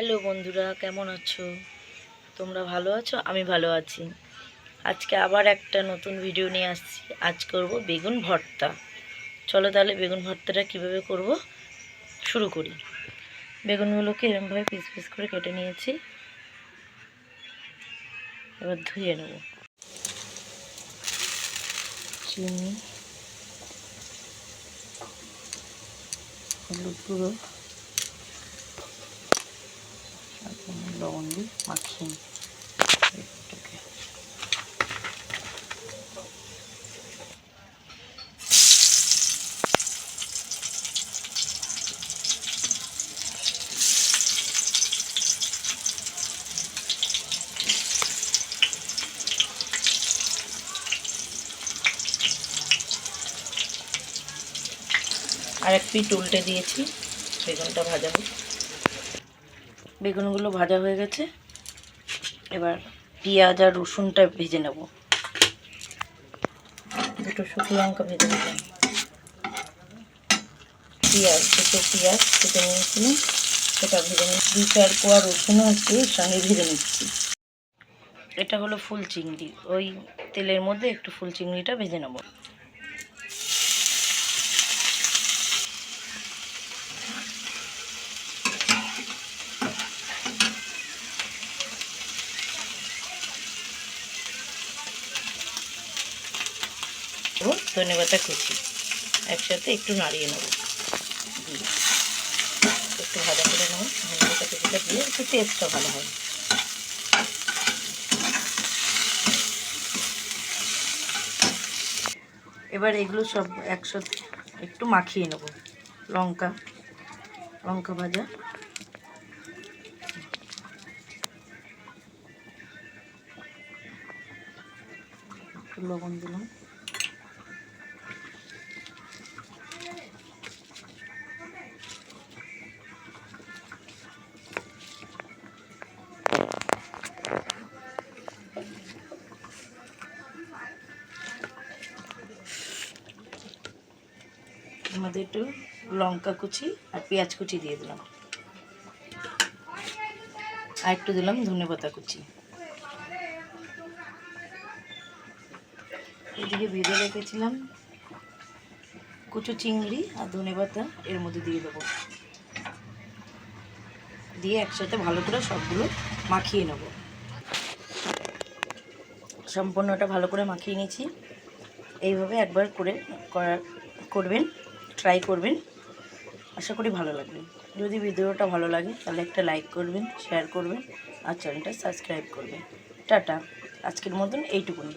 Hello বন্ধুরা, কেমন আছো? তোমরা ভালো আছো? আমি ভালো আছি। আজকে আবার একটা নতুন ভিডিও নিয়ে আসছি। আজ করব বেগুন ভর্তা। চলো তাহলে বেগুন ভর্তাটা কীভাবে করব? শুরু করি। বেগুনগুলোকে এরমভাবে পিস পিস করে কেটে নিয়েছি। এবার ধুয়ে নেব। চিনি, হলুদ গুঁড়ো লবণ দিয়ে। আর এক পিঠ উল্টে দিয়েছি বেগুনটা ভাজা বেগুনগুলো ভাজা হয়ে গেছে। এবার পেঁয়াজ আর রসুনটা ভেজে নেব। দুটো শুকনো লঙ্কা ভেজে নেব। পেঁয়াজ, দুটো পেঁয়াজ কেটে নিয়েছিলাম। সেটা ভেজে নিচ্ছি দুই চার কোয়া রসুনও আছে, এর সঙ্গে ভেজে নিচ্ছি। এটা হলো ফুল চিংড়ি। ওই তেলের মধ্যে একটু ফুল চিংড়িটা ভেজে নেব। ও ধনে পাতা কুচি। একসাথে একটু নাড়িয়ে নেব। দিয়ে একটু ভাজা করে নেব। ধনে পাতা কুচিটা দিয়ে একটু টেস্টটা ভালো হয় এবার এগুলো সব একসাথে একটু মাখিয়ে নেব। লঙ্কা লঙ্কা ভাজা। লবণ দিলাম। মধ্যে একটু লঙ্কা কুচি আর পেঁয়াজ কুচি দিয়ে দিলাম। আর একটু দিলাম ধনে পাতা কুচি। এদিকে ভেজে রেখেছিলাম কুচু চিংড়ি আর ধনে পাতা এর মধ্যে দিয়ে দেবো। দিয়ে একসাথে ভালো করে সবগুলো মাখিয়ে নেব। সম্পূর্ণটা ভালো করে মাখিয়ে নিয়েছি। এইভাবে একবার করে করা- করবেন। ট্রাই করবেন। আশা করি ভালো লাগবে। যদি ভিডিওটা ভালো লাগে, তাহলে একটা লাইক করবেন শেয়ার করবেন, আর চ্যানেলটা সাবস্ক্রাইব করবেন। টাটা। আজকের মতন এইটুকুনি।